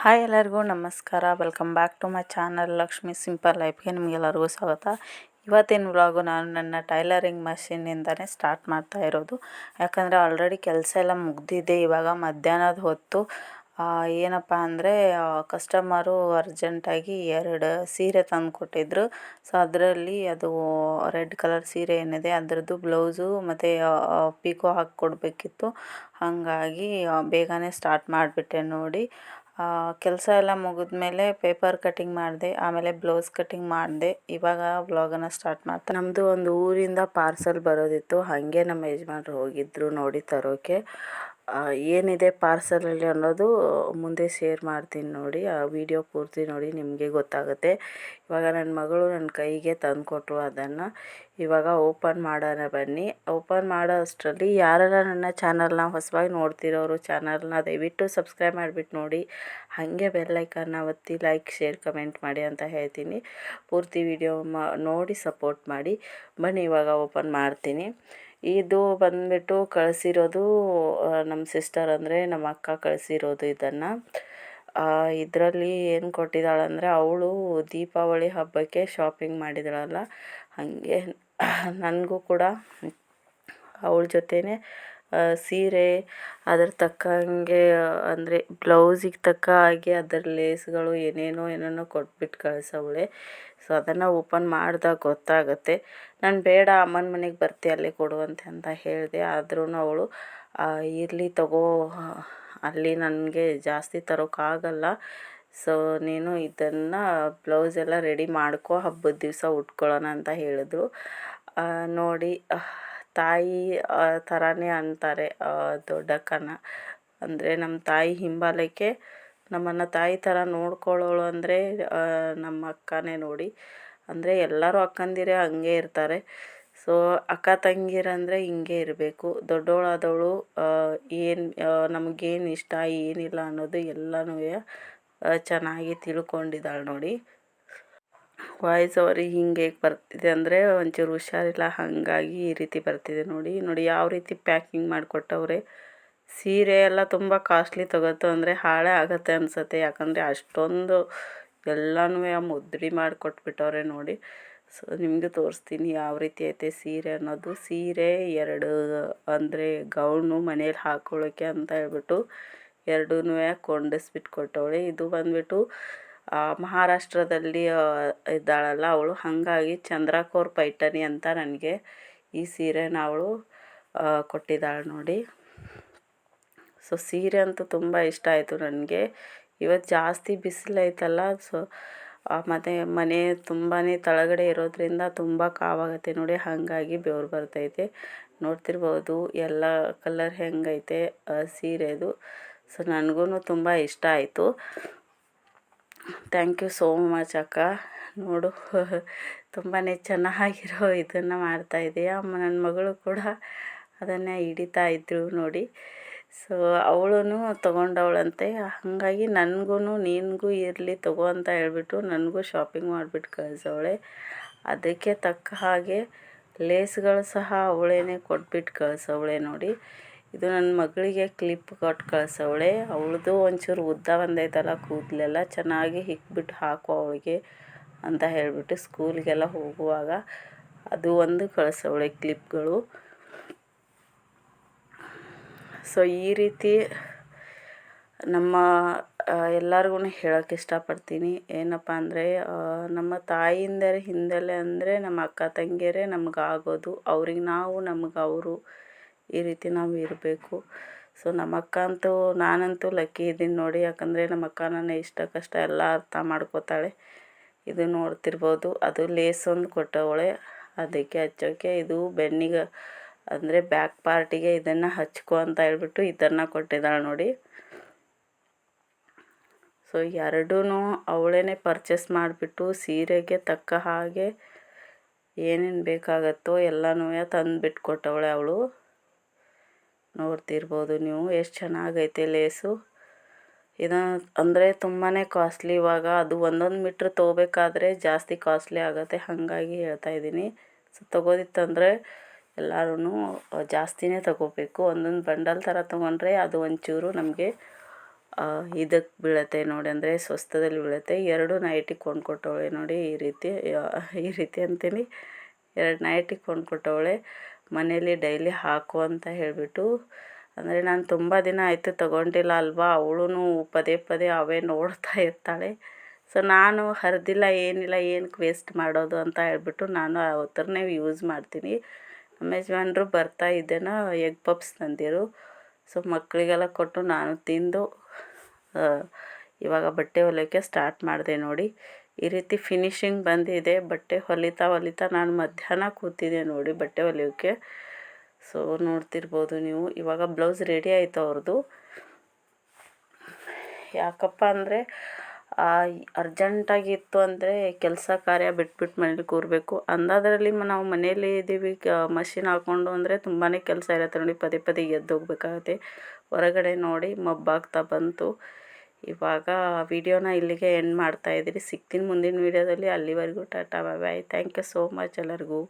Hi ಎಲ್ಲರಿಗೂ ನಮಸ್ಕಾರ. Welcome back to my channel Lakshmi simple ಲೈಫ್ಗೆ ನಿಮಗೆಲ್ಲರಿಗೂ ಸ್ವಾಗತ. ಇವತ್ತಿನ ವ್ಲಾಗು ನಾನು ನನ್ನ ಟೈಲರಿಂಗ್ ಮಷಿನ್ನಿಂದನೇ ಸ್ಟಾರ್ಟ್ ಮಾಡ್ತಾ ಇರೋದು. ಯಾಕಂದರೆ ಆಲ್ರೆಡಿ ಕೆಲಸ ಎಲ್ಲ ಮುಗ್ದಿದೆ. ಇವಾಗ ಮಧ್ಯಾಹ್ನದ ಹೊತ್ತು ಏನಪ್ಪ ಅಂದರೆ ಕಸ್ಟಮರು ಅರ್ಜೆಂಟಾಗಿ ಎರಡು ಸೀರೆ ತಂದು ಕೊಟ್ಟಿದ್ರು. ಸೊ ಅದರಲ್ಲಿ ಅದು ರೆಡ್ ಕಲರ್ ಸೀರೆ ಏನಿದೆ, ಅದರದ್ದು ಬ್ಲೌಸು ಮತ್ತು ಪಿಕೋ ಹಾಕಿ ಕೊಡಬೇಕಿತ್ತು ಹಾಗಾಗಿ ಬೇಗನೆ ಸ್ಟಾರ್ಟ್ ಮಾಡಿಬಿಟ್ಟೆ ನೋಡಿ. ಕೆಲಸ ಎಲ್ಲ ಮುಗಿದ್ಮೇಲೆ ಪೇಪರ್ ಕಟ್ಟಿಂಗ್ ಮಾಡಿದೆ ಆಮೇಲೆ ಬ್ಲೌಸ್ ಕಟ್ಟಿಂಗ್ ಮಾಡಿದೆ. ಇವಾಗ ವ್ಲಾಗನ್ನು ಸ್ಟಾರ್ಟ್ ಮಾಡ್ತಾ ನಮ್ಮದು ಒಂದು ಊರಿಂದ ಪಾರ್ಸಲ್ ಬರೋದಿತ್ತು. ಹಾಗೆ ನಮ್ಮ ಯಜಮಾನ್ರು ಹೋಗಿದ್ರು ನೋಡಿ ತರೋಕೆ. ಆ, ಏನಿದೆ ಪಾರ್ಸಲಲ್ಲಿ ಅನ್ನೋದು ಮುಂದೆ ಶೇರ್ ಮಾಡ್ತೀನಿ ನೋಡಿ. ಆ ವಿಡಿಯೋ ಪೂರ್ತಿ ನೋಡಿ, ನಿಮಗೆ ಗೊತ್ತಾಗುತ್ತೆ. ಇವಾಗ ನನ್ನ ಮಗಳು ನನ್ನ ಕೈಗೆ ತಂದುಕೊಟ್ರು ಅದನ್ನು. ಇವಾಗ ಓಪನ್ ಮಾಡೋಣ ಬನ್ನಿ. ಓಪನ್ ಮಾಡೋ ಅಷ್ಟರಲ್ಲಿ ಯಾರೆಲ್ಲ ನನ್ನ ಚಾನಲ್ನ ಹೊಸವಾಗಿ ನೋಡ್ತಿರೋರು, ಚಾನಲ್ನ ದಯವಿಟ್ಟು ಸಬ್ಸ್ಕ್ರೈಬ್ ಮಾಡಿಬಿಟ್ಟು ನೋಡಿ. ಹಾಗೆ ಬೆಲ್ಲೈಕನ್ನ ಒತ್ತಿ ಲೈಕ್, ಶೇರ್, ಕಮೆಂಟ್ ಮಾಡಿ ಅಂತ ಹೇಳ್ತೀನಿ. ಪೂರ್ತಿ ವಿಡಿಯೋ ನೋಡಿ ಸಪೋರ್ಟ್ ಮಾಡಿ. ಬನ್ನಿ, ಇವಾಗ ಓಪನ್ ಮಾಡ್ತೀನಿ. ಇದು ಬಂದ್ಬಿಟ್ಟು ಕಳಿಸಿರೋದು ನಮ್ಮ ಸಿಸ್ಟರ್ ಅಂದರೆ ನಮ್ಮ ಅಕ್ಕ ಕಳಿಸಿರೋದು ಇದನ್ನು. ಇದರಲ್ಲಿ ಏನು ಕೊಟ್ಟಿದ್ದಾಳಂದರೆ ಅವಳು ದೀಪಾವಳಿ ಹಬ್ಬಕ್ಕೆ ಶಾಪಿಂಗ್ ಮಾಡಿದಳಲ್ಲ, ಹಾಗೆ ನನಗೂ ಕೂಡ ಅವಳ ಜೊತೆನೇ ಸೀರೆ, ಅದ್ರ ತಕ್ಕಂಗೆ ಅಂದರೆ ಬ್ಲೌಸಿಗೆ ತಕ್ಕ ಹಾಗೆ ಅದರ ಲೇಸ್ಗಳು ಏನೇನೋ ಏನೇನೋ ಕೊಟ್ಬಿಟ್ಟು ಕಳ್ಸವಳೆ. ಸೊ ಅದನ್ನು ಓಪನ್ ಮಾಡಿದಾಗ ಗೊತ್ತಾಗುತ್ತೆ. ನಾನು ಬೇಡ, ಅಮ್ಮನ ಮನೆಗೆ ಬರ್ತೀಯ ಅಲ್ಲೇ ಕೊಡುವಂತೆ ಅಂತ ಹೇಳಿದೆ. ಆದ್ರೂ ಅವಳು ಇರಲಿ ತಗೋ ಅಲ್ಲಿ ನನಗೆ ಜಾಸ್ತಿ ತರೋಕ್ಕಾಗಲ್ಲ ಸೊ ನೀನು ಇದನ್ನು ಬ್ಲೌಸ್ ಎಲ್ಲ ರೆಡಿ ಮಾಡ್ಕೋ, ಹಬ್ಬದ ದಿವಸ ಉಟ್ಕೊಳ್ಳೋಣ ಅಂತ ಹೇಳಿದ್ರು. ನೋಡಿ ತಾಯಿ ಥರನೇ ಅಂತಾರೆ ದೊಡ್ಡಕ್ಕನ ಅಂದರೆ ನಮ್ಮ ತಾಯಿ ಹಿಂಬಾಲಕ್ಕೆ ನಮ್ಮನ್ನು ತಾಯಿ ಥರ ನೋಡ್ಕೊಳ್ಳೋಳು ಅಂದರೆ ನಮ್ಮ ಅಕ್ಕನೇ ನೋಡಿ. ಅಂದರೆ ಎಲ್ಲರೂ ಅಕ್ಕಂದಿರೇ ಹಂಗೆ ಇರ್ತಾರೆ. ಸೊ, ಅಕ್ಕ ತಂಗಿರಂದರೆ ಹಿಂಗೆ ಇರಬೇಕು. ದೊಡ್ಡವಳಾದವಳು ಏನು ನಮಗೇನು ಇಷ್ಟ, ಏನಿಲ್ಲ ಅನ್ನೋದು ಎಲ್ಲನೂ ಚೆನ್ನಾಗಿ ತಿಳ್ಕೊಂಡಿದ್ದಾಳೆ ನೋಡಿ. ವಾಯ್ಸ್ ಅವ್ರಿಗೆ ಹಿಂಗೆ ಬರ್ತಿದೆ ಅಂದರೆ ಒಂಚೂರು ಹುಷಾರಿಲ್ಲ, ಹಾಗಾಗಿ ಈ ರೀತಿ ಬರ್ತಿದೆ ನೋಡಿ. ನೋಡಿ ಯಾವ ರೀತಿ ಪ್ಯಾಕಿಂಗ್ ಮಾಡಿಕೊಟ್ಟವ್ರೆ. ಸೀರೆ ಎಲ್ಲ ತುಂಬ ಕಾಸ್ಟ್ಲಿ ತಗೋತು ಅಂದರೆ ಹಾಳೆ ಆಗುತ್ತೆ ಅನಿಸುತ್ತೆ. ಯಾಕಂದರೆ ಅಷ್ಟೊಂದು ಎಲ್ಲನೂ ಮುದ್ರಿ ಮಾಡಿಕೊಟ್ಬಿಟ್ಟವ್ರೆ ನೋಡಿ. ಸೊ ನಿಮಗೆ ತೋರಿಸ್ತೀನಿ ಯಾವ ರೀತಿ ಐತೆ ಸೀರೆ ಅನ್ನೋದು. ಸೀರೆ ಎರಡು ಅಂದರೆ ಗೌನು ಮನೇಲಿ ಹಾಕೊಳ್ಳೋಕ್ಕೆ ಅಂತ ಹೇಳ್ಬಿಟ್ಟು ಎರಡೂ ಕೊಂಡಿಸ್ಬಿಟ್ಟು ಕೊಟ್ಟವಳೆ. ಇದು ಬಂದ್ಬಿಟ್ಟು ಮಹಾರಾಷ್ಟ್ರದಲ್ಲಿ ಇದ್ದಾಳಲ್ಲ ಅವಳು. ಹಾಗಾಗಿ ಚಂದ್ರಕೋರ್ ಪೈಠಣಿ ಅಂತ ನನಗೆ ಈ ಸೀರೆನ ಅವಳು ಕೊಟ್ಟಿದ್ದಾಳೆ ನೋಡಿ. ಸೊ ಸೀರೆ ಅಂತೂ ತುಂಬ ಇಷ್ಟ ಆಯಿತು ನನಗೆ. ಇವತ್ತು ಜಾಸ್ತಿ ಬಿಸಿಲೈತಲ್ಲ ಸೊ ಮತ್ತು ಮನೆ ತುಂಬಾ ತಳಗಡೆ ಇರೋದ್ರಿಂದ ತುಂಬ ಕಾವಾಗತ್ತೆ ನೋಡಿ. ಹಾಗಾಗಿ ಬೆವರು ಬರ್ತೈತೆ. ನೋಡ್ತಿರ್ಬೋದು, ಎಲ್ಲ ಕಲರ್ ಹೆಂಗೈತೆ ಸೀರೆದು. ಸೊ ನನಗೂ ತುಂಬ ಇಷ್ಟ ಆಯಿತು. ಥ್ಯಾಂಕ್ ಯು ಸೋ ಮಚ್ ಅಕ್ಕ. ನೋಡು ತುಂಬಾ ಚೆನ್ನಾಗಿರೋ ಇದನ್ನು ಅಮ್ಮ ನನ್ನ ಮಗಳು ಕೂಡ ಅದನ್ನೇ ಹಿಡಿತಾ ಇದ್ದಳು ನೋಡಿ. ಸೊ ಅವಳೂ ತೊಗೊಂಡವಳಂತೆ. ಹಾಗಾಗಿ ನನಗೂ ನಿನಗೂ ಇರಲಿ ತಗೋ ಅಂತ ಹೇಳ್ಬಿಟ್ಟು ನನಗೂ ಶಾಪಿಂಗ್ ಮಾಡಿಬಿಟ್ಟು ಕಳಿಸವಳೆ. ಅದಕ್ಕೆ ತಕ್ಕ ಹಾಗೆ ಲೇಸ್ಗಳು ಸಹ ಅವಳೇನೆ ಕೊಟ್ಬಿಟ್ಟು ಕಳಿಸವಳೆ ನೋಡಿ. ಇದು ನನ್ನ ಮಗಳಿಗೆ ಕ್ಲಿಪ್ ಕೊಟ್ಟು ಕಳಿಸವಳೆ. ಅವಳದು ಒಂಚೂರು ಉದ್ದ ಬಂದೈತಲ್ಲ, ಕೂದಲೆಲ್ಲ ಚೆನ್ನಾಗಿ ಹಿಕ್ಬಿಟ್ಟು ಹಾಕು ಅವಳಿಗೆ ಅಂತ ಹೇಳಿಬಿಟ್ಟು ಸ್ಕೂಲ್ಗೆಲ್ಲ ಹೋಗುವಾಗ ಅದು ಒಂದು ಕಳಿಸವಳೆ ಕ್ಲಿಪ್ಗಳು ಸೊ ಈ ರೀತಿ ನಮ್ಮ ಎಲ್ಲರಿಗೂ ಹೇಳೋಕ್ಕೆ ಇಷ್ಟಪಡ್ತೀನಿ. ಏನಪ್ಪ ಅಂದರೆ ನಮ್ಮ ತಾಯಿಂದರ ಹಿಂದೆಲೆ ಅಂದರೆ ನಮ್ಮ ಅಕ್ಕ ತಂಗಿಯರೇ ನಮಗಾಗೋದು. ಅವ್ರಿಗೆ ನಾವು ನಮ್ಗೆ ಅವರು ಈ ರೀತಿ ನಾವು ಇರಬೇಕು. ಸೊ ನಮ್ಮ ಅಕ್ಕ ಅಂತೂ ನಾನಂತೂ ಲಕ್ಕಿ ಇದ್ದೀನಿ ನೋಡಿ. ಯಾಕಂದರೆ ನಮ್ಮ ಅಕ್ಕ ನನ್ನ ಇಷ್ಟ ಕಷ್ಟ ಎಲ್ಲ ಅರ್ಥ ಮಾಡ್ಕೋತಾಳೆ. ಇದು ನೋಡ್ತಿರ್ಬೋದು. ಅದು ಲೇಸ್ ಒಂದು ಕೊಟ್ಟವಳೆ. ಅದಕ್ಕೆ ಹಚ್ಚೋಕ್ಕೆ ಇದು ಬೆನ್ನಿಗೆ, ಅಂದರೆ ಬ್ಯಾಕ್ ಪಾರ್ಟಿಗೆ ಇದನ್ನು ಹಚ್ಕೊ ಅಂತ ಹೇಳ್ಬಿಟ್ಟು ಇದನ್ನು ಕೊಟ್ಟಿದ್ದಾಳೆ ನೋಡಿ. ಸೊ ಎರಡೂ ಅವಳೇ ಪರ್ಚೇಸ್ ಮಾಡಿಬಿಟ್ಟು ಸೀರೆಗೆ ತಕ್ಕ ಹಾಗೆ ಏನೇನು ಬೇಕಾಗತ್ತೋ ಎಲ್ಲನೂ ತಂದುಬಿಟ್ಟು ಕೊಟ್ಟವಳೆ ಅವಳು. ನೋಡ್ತಿರ್ಬೋದು ನೀವು. ಎಷ್ಟು ಚೆನ್ನಾಗೈತೆ ಲೇಸು. ಇದು ಅಂದರೆ ತುಂಬಾ ಕಾಸ್ಟ್ಲಿ ಇವಾಗ. ಅದು ಒಂದೊಂದು ಮೀಟ್ರ್ ತೊಗೋಬೇಕಾದ್ರೆ ಜಾಸ್ತಿ ಕಾಸ್ಟ್ಲಿ ಆಗುತ್ತೆ ಹಾಗಾಗಿ ಹೇಳ್ತಾ ಇದ್ದೀನಿ. ಸೊ ತೊಗೋದಿತ್ತಂದರೆ ಎಲ್ಲರೂ ಜಾಸ್ತಿನೇ ತಗೋಬೇಕು. ಒಂದೊಂದು ಬಂಡಲ್ ಥರ ತೊಗೊಂಡ್ರೆ ಅದು ಒಂಚೂರು ನಮಗೆ ಇದಕ್ಕೆ ಬೀಳುತ್ತೆ ನೋಡಿ ಅಂದರೆ ಸ್ವಸ್ಥದಲ್ಲಿ ಬೀಳುತ್ತೆ. ಎರಡು ನೈಟಿ ಕೊಂಡ್ಕೊಟ್ಟವಳೆ ನೋಡಿ ಈ ರೀತಿ ಈ ರೀತಿ ಅಂತೀನಿ. ಎರಡು ನೈಟಿ ಕೊಂಡ್ಕೊಟ್ಟವಳೆ. ಮನೇಲಿ ಡೈಲಿ ಹಾಕು ಅಂತ ಹೇಳಿಬಿಟ್ಟು, ಅಂದರೆ ನಾನು ತುಂಬ ದಿನ ಆಯಿತು ತಗೊಂಡಿಲ್ಲ ಅಲ್ವಾ? ಅವಳೂ ಪದೇ ಪದೇ ಅವೇ ನೋಡ್ತಾ ಇರ್ತಾಳೆ. ಸೊ ನಾನು ಹರಿದಿಲ್ಲ, ಏನಿಲ್ಲ ಏನಕ್ಕೆ ವೇಸ್ಟ್ ಮಾಡೋದು ಅಂತ ಹೇಳ್ಬಿಟ್ಟು ನಾನು ಆ ಥರನೇ ಯೂಸ್ ಮಾಡ್ತೀನಿ. ನಮ್ಮ ಯಜಮಾನ್ರು ಬರ್ತಾ ಇದ್ದೇನೋ ಎಗ್ ಪಪ್ಸ್ ತಂದಿರು ಸೊ ಮಕ್ಕಳಿಗೆಲ್ಲ ಕೊಟ್ಟು ನಾನು ತಿಂದು ಇವಾಗ ಬಟ್ಟೆ ಹೊಲಿಯೋಕ್ಕೆ ಸ್ಟಾರ್ಟ್ ಮಾಡಿದೆ ನೋಡಿ. ಈ ರೀತಿ ಫಿನಿಶಿಂಗ್ ಬಂದಿದೆ. ಬಟ್ಟೆ ಹೊಲಿತಾ ಹೊಲಿತಾ ನಾನು ಮಧ್ಯಾಹ್ನ ಕೂತಿದ್ದೆ ನೋಡಿ ಬಟ್ಟೆ ಹೊಲಿಯೋಕ್ಕೆ ಸೊ ನೋಡ್ತಿರ್ಬೋದು ನೀವು. ಇವಾಗ ಬ್ಲೌಸ್ ರೆಡಿ ಆಯಿತು ಅವ್ರದ್ದು ಯಾಕಪ್ಪ ಅಂದರೆ ಅರ್ಜೆಂಟಾಗಿತ್ತು ಅಂದರೆ ಕೆಲಸ ಕಾರ್ಯ ಬಿಟ್ಬಿಟ್ಟು ಮನೇಲಿ ಕೂರಬೇಕು. ಅಂದಾದ್ರಲ್ಲಿ ನಾವು ಮನೇಲಿ ಇದ್ದೀವಿ ಮಷಿನ್ ಹಾಕ್ಕೊಂಡು ಅಂದರೆ ತುಂಬಾ ಕೆಲಸ ಇರುತ್ತೆ ನೋಡಿ. ಪದೇ ಪದೇ ಎದ್ದು ಹೋಗ್ಬೇಕಾಗತ್ತೆ ಹೊರಗಡೆ ನೋಡಿ, ಮಬ್ಬಾಗ್ತಾ ಬಂತು. ಇವಾಗ ವಿಡಿಯೋನ ಇಲ್ಲಿಗೆ ಎಂಡ್ ಮಾಡ್ತಾ ಇದ್ದೀರಿ ಸಿಗ್ತೀನಿ ಮುಂದಿನ ವೀಡಿಯೋದಲ್ಲಿ ಅಲ್ಲಿವರೆಗೂ tata bye bye thank you so much ಎಲ್ಲರಿಗೂ.